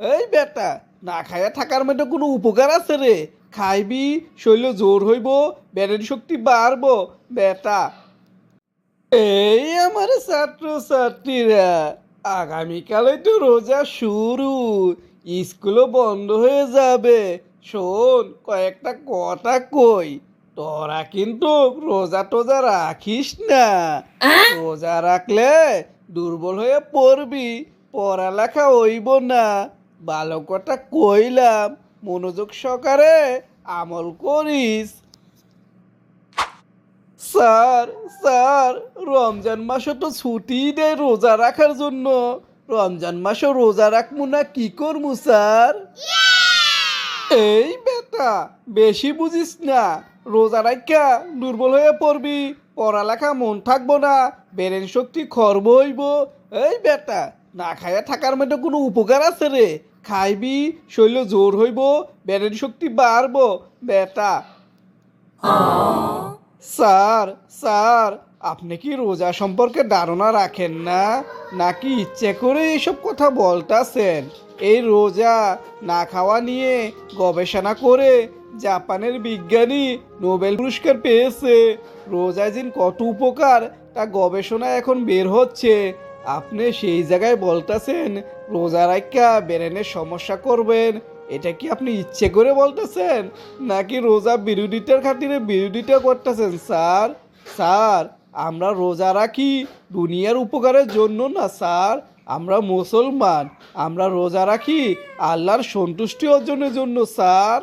এই বেটা না খাইয়া থাকার মধ্যে কোনো উপকার আছে রে? খাইবি শৈল জোর হইব ব্যারেন শক্তি বাড়বো। বেটা এই আমার ছাত্র ছাত্রীরা আগামীকালে তো রোজা শুরু স্কুলও বন্ধ হয়ে যাবে। শোন কয়েকটা কথা কই তোরা কিন্তু রোজা টোজা রাখিস না। রোজা রাখলে দুর্বল হয়ে পড়বি পড়ালেখা হইব না। ভালো কথা কইলাম মনোযোগ সহকারে আমল করিস। স্যার স্যার রমজান মাসে তো ছুটি দেয় রোজা রাখার জন্য। রমজান মাসে রোজা রাখব না কি করব স্যার? এই বেটা বেশি বুঝিস না। রোজা রাখা দুর্বল হয়ে পড়বি পড়ালেখা মন থাকব না ব্রেন শক্তি খর্ব হইব। এই বেটা না খাইয়া থাকার মধ্যে কোনো উপকার আছে রে? খাইবি শৈল জোর হইব ব্রেন শক্তি বাড়বো। বেটা। স্যার স্যার, আপনি কি রোজা সম্পর্কে ধারণা রাখেন না? নাকি ইচ্ছে করে এসব কথা বলতাছেন? এই রোজা না খাওয়া নিয়ে গবেষণা করে জাপানের বিজ্ঞানী নোবেল পুরস্কার পেয়েছে। রোজা দিন কত উপকার, তা গবেষণা এখন বের হচ্ছে। আপনি সেই জায়গায় বলতেছেন, রোজা রাখা বেরেনের সমস্যা করবেন। এটা কি আপনি ইচ্ছে করে বলতেছেন? নাকি রোজা বিরোধিতার খাতিরে বিরোধিতা করতেছেন, স্যার? স্যার, আমরা রোজা রাখি দুনিয়ার উপকারের জন্য না, স্যার। আমরা মুসলমান, আমরা রোজা রাখি আল্লাহর সন্তুষ্টি অর্জনের জন্য, স্যার।